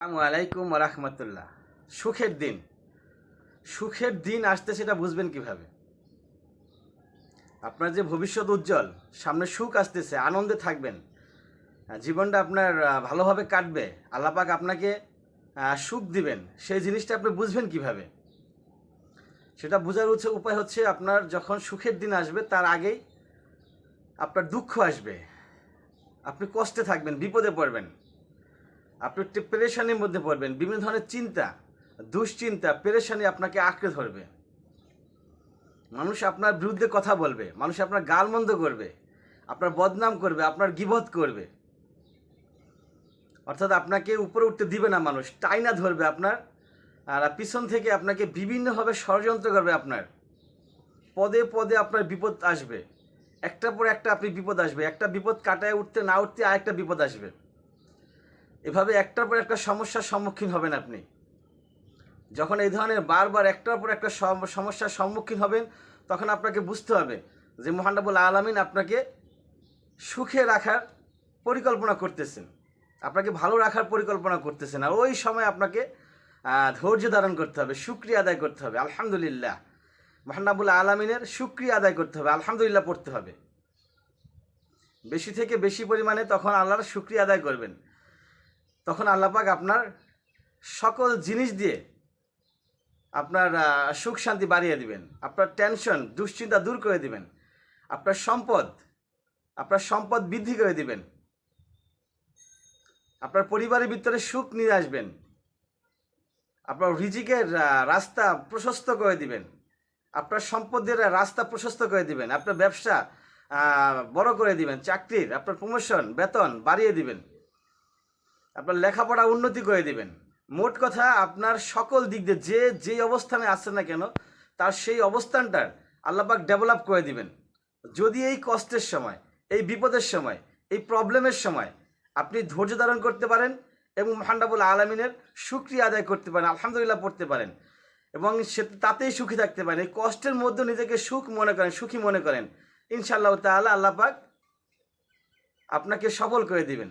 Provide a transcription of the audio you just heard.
আলাইকুম রহমতুল্লাহ। সুখের দিন। সুখের দিন আসতে সেটা বুঝবেন কীভাবে? আপনার যে ভবিষ্যৎ উজ্জ্বল, সামনে সুখ আসতেছে, আনন্দে থাকবেন। জীবনটা আপনার ভালোভাবে কাটবে। আল্লাপাক আপনাকে সুখ দিবেন। সেই জিনিসটা আপনি বুঝবেন কীভাবে? সেটা বোঝার হচ্ছে, উপায় হচ্ছে আপনার যখন সুখের দিন আসবে, তার আগেই আপনার দুঃখ আসবে। আপনি কষ্টে থাকবেন, বিপদে পড়বেন। আপনি একটি পেরেশানির মধ্যে পড়বেন, বিভিন্ন ধরনের চিন্তা, দুশ্চিন্তা পেরেশানি আপনাকে আঁকড়ে ধরবে। মানুষ আপনার বিরুদ্ধে কথা বলবে, মানুষ আপনার গালমন্দ করবে, আপনার বদনাম করবে, আপনার গিবত করবে। অর্থাৎ আপনাকে উপরে উঠতে দিবে না মানুষ, টাইনা ধরবে আপনার, আর পিছন থেকে আপনাকে বিভিন্নভাবে ষড়যন্ত্র করবে আপনার। পদে পদে আপনার বিপদ আসবে। একটার পর একটা আপনি বিপদ আসবে, একটা বিপদ কাটায় উঠতে না উঠতে আরেকটা বিপদ আসবে। এভাবে একটার পর একটা সমস্যার সম্মুখীন হবেন আপনি। যখন এই ধরনের বারবার একটার পর একটা সম- সমস্যার সম্মুখীন হবেন, তখন আপনাকে বুঝতে হবে যে মহানবুল আলমিন আপনাকে সুখে রাখার পরিকল্পনা করতেছেন। আপনাকে ভালো রাখার পরিকল্পনা করতেছেন। আর ওই সময় আপনাকে ধৈর্য ধারণ করতে হবে সুক্রিয়া আদায় করতে হবে। আলহামদুলিল্লাহ। মহানাবুল আলমিনের সুক্রিয়া আদায় করতে হবে, আলহামদুলিল্লাহ পড়তে হবে। বেশি থেকে বেশি পরিমাণে তখন আল্লাহর সুক্রিয়া আদায় করবেন। তখন আল্লাপাক আপনার সকল জিনিস দিয়ে আপনার সুখ শান্তি বাড়িয়ে দিবেন। আপনার টেনশন দুশ্চিন্তা দূর করে দিবেন। আপনার সম্পদ আপনার সম্পদ বৃদ্ধি করে দিবেন। আপনার পরিবারের ভিতরে সুখ নিয়ে আসবেন। আপনার রিজিকের রাস্তা প্রশস্ত করে দিবেন। আপনার সম্পদের রাস্তা প্রশস্ত করে দিবেন। আপনার ব্যবসা বড় করে দিবেন। চাকরির, আপনার প্রমোশন বেতন বাড়িয়ে দিবেন। আপনার লেখাপড়া উন্নতি করে দিবেন। মোট কথা আপনার সকল দিক দিয়ে যে যেই অবস্থানে আসছে না কেন, তার সেই অবস্থানটার আল্লাপাক ডেভেলপ করে দিবেন। যদি এই কষ্টের সময়, এই বিপদের সময়, এই প্রবলেমের সময় আপনি ধৈর্য ধারণ করতে পারেন এবং মহান্ডাবুল আলমিনের সুক্রিয়া আদায় করতে পারেন, আলহামদুলিল্লাহ পড়তে পারেন এবং সে, তাতেই সুখী থাকতে পারেন। এই কষ্টের মধ্যে নিজেকে সুখ মনে করেন, সুখী মনে করেন। ইনশাআল্লাহ তাআলা আল্লাপাক আপনাকে সফল করে দিবেন।